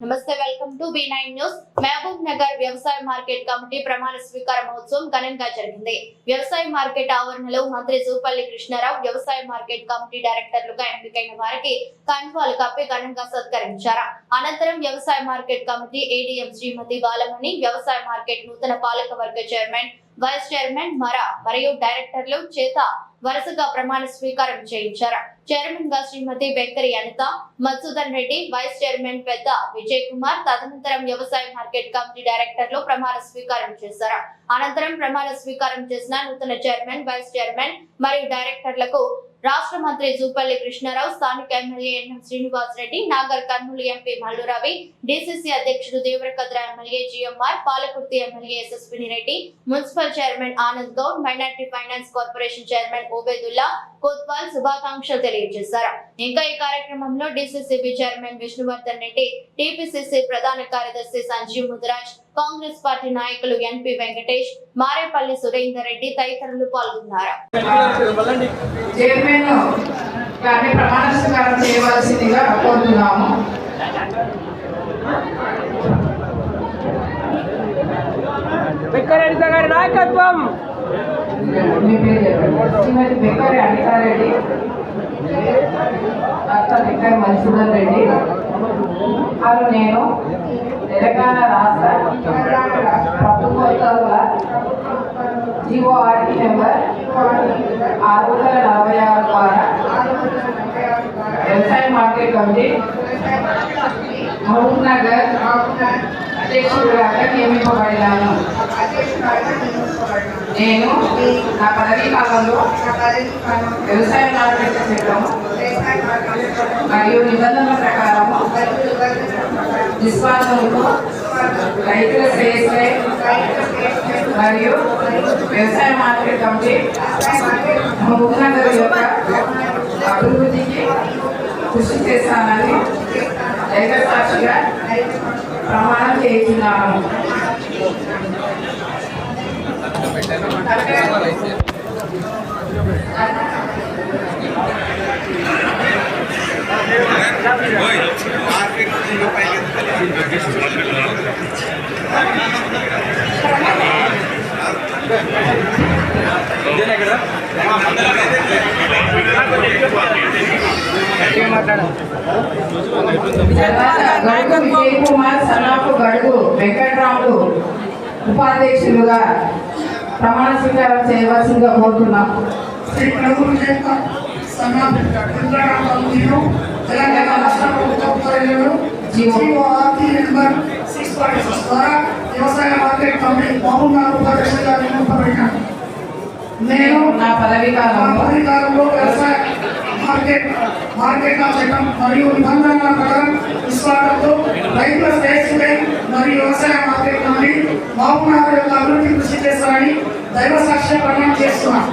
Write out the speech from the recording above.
నమస్తే welcome to B nine news. Mahabubnagar వ్యవసాయ market committee ప్రమాణ స్వీకార మహోత్సవం ఘనంగా జరిగింది. వ్యవసాయ మార్కెట్ ఆవరణలో మంత్రి జూపల్లి కృష్ణారావు వ్యవసాయ మార్కెట్ కమిటీ డైరెక్టర్లుగా ఎంపికైన వారికి కండువాలు కప్పి ఘనంగా సత్కరించారు. అనంతరం వ్యవసాయ market committee ADM Srimati Balamani వ్యవసాయ మార్కెట్ నూతన పాలక వర్గ చైర్మన్ వైస్ చైర్మన్ మర మరియు డైరెక్టర్లు చేత వరుసగా ప్రమాణ స్వీకారం చేయించారు. చైర్మన్గా శ్రీమతి బెక్కరి అనిత మధుసూదన్ రెడ్డి వైస్ చైర్మన్ పెద్ద విజయ్ కుమార్ తదనంతరం వ్యవసాయ మార్కెట్ కమిటీ డైరెక్టర్లు ప్రమాణ స్వీకారం చేశారు. అనంతరం ప్రమాణ స్వీకారం చేసిన నూతన చైర్మన్ వైస్ చైర్మన్ మరియు డైరెక్టర్లకు రాష్ట్ర మంత్రి జూపల్లి కృష్ణారావు స్థానిక MLA N M Srinivas Reddy Nagar Kurnool MP Mallu Ravi DCC అధ్యక్షుడు Devarakadra MLA GMR Palakurthi MLA ఎస్ఎస్విని Reddy municipal chairman Anand Goud minority finance corporation chairman Obedullah Kotwal శుభాకాంక్షలు తెలియజేశారు. ఇంకా ఈ కార్యక్రమంలో DCCB chairman Vishnuvardhan Reddy TPCC ప్రధాన కార్యదర్శి Sanjeev Mudiraj Congress party నాయకులు ఎన్పి వెంకటేష్ మారేపల్లి సురేందర్ రెడ్డి తదితరులు పాల్గొన్నారు. గారి నాయకత్వం. శ్రీమతి బెక్కరి అనితారెడ్డి బెక్కరి మధుసూదన్ రెడ్డి వారు నేను తెలంగాణ రాష్ట్ర ప్రభుత్వ జీఓఆర్టీ నెంబర్ ఆరు వందల నలభై ఆరు ద్వారా వ్యవసాయ మార్కెట్ కమిటీ మహబూబ్ నగర్ అధ్యక్షుడిగా నియమింపబడినాను. నేను నా పదవీ కాలంలో వ్యవసాయ మార్కెట్ చట్టం మరియు నిబంధనల ప్రకారం నిస్వార్థంతో రైతుల శ్రేయస్సే మరియు వ్యవసాయ మార్కెట్ కమిటీ మహబూబ్నగర్ యొక్క అభివృద్ధికి కృషి చేస్తానని దైవ సాక్షిగా ప్రమాణం చేస్తున్నాను గడుగు విజయ్ కుమార్ సనాపు గడుగు వెంకట్రాములు ఉపాధ్యక్షులుగా ప్రమాణ స్వీకారం చేయవలసిందిగా కోరుతున్నాం శ్రీ ప్రభు యొక్క సమాధిలో తెలంగాణ రాష్ట్ర ప్రభుత్వ GORT number six point six ద్వారా వ్యవసాయ మార్కెట్ కమిటీ మహబూబ్నగర్ ఉపాధ్యక్షులుగా నియమింపబడినాను నేను నా పదవీ కాలంలో వ్యవసాయ మార్కెట్ మార్కెట్ల చట్టం మరియు నిబంధనల ప్రకారం విశ్వాసంతో రైతుల శ్రేయస్సులై మరియు వ్యవసాయ మార్కెట్ కమిటీ మహబూబ్నగర్ యొక్క అభివృద్ధి కృషి చేస్తారని దైవ సాక్ష్యం ప్రమాణం చేస్తున్నాను.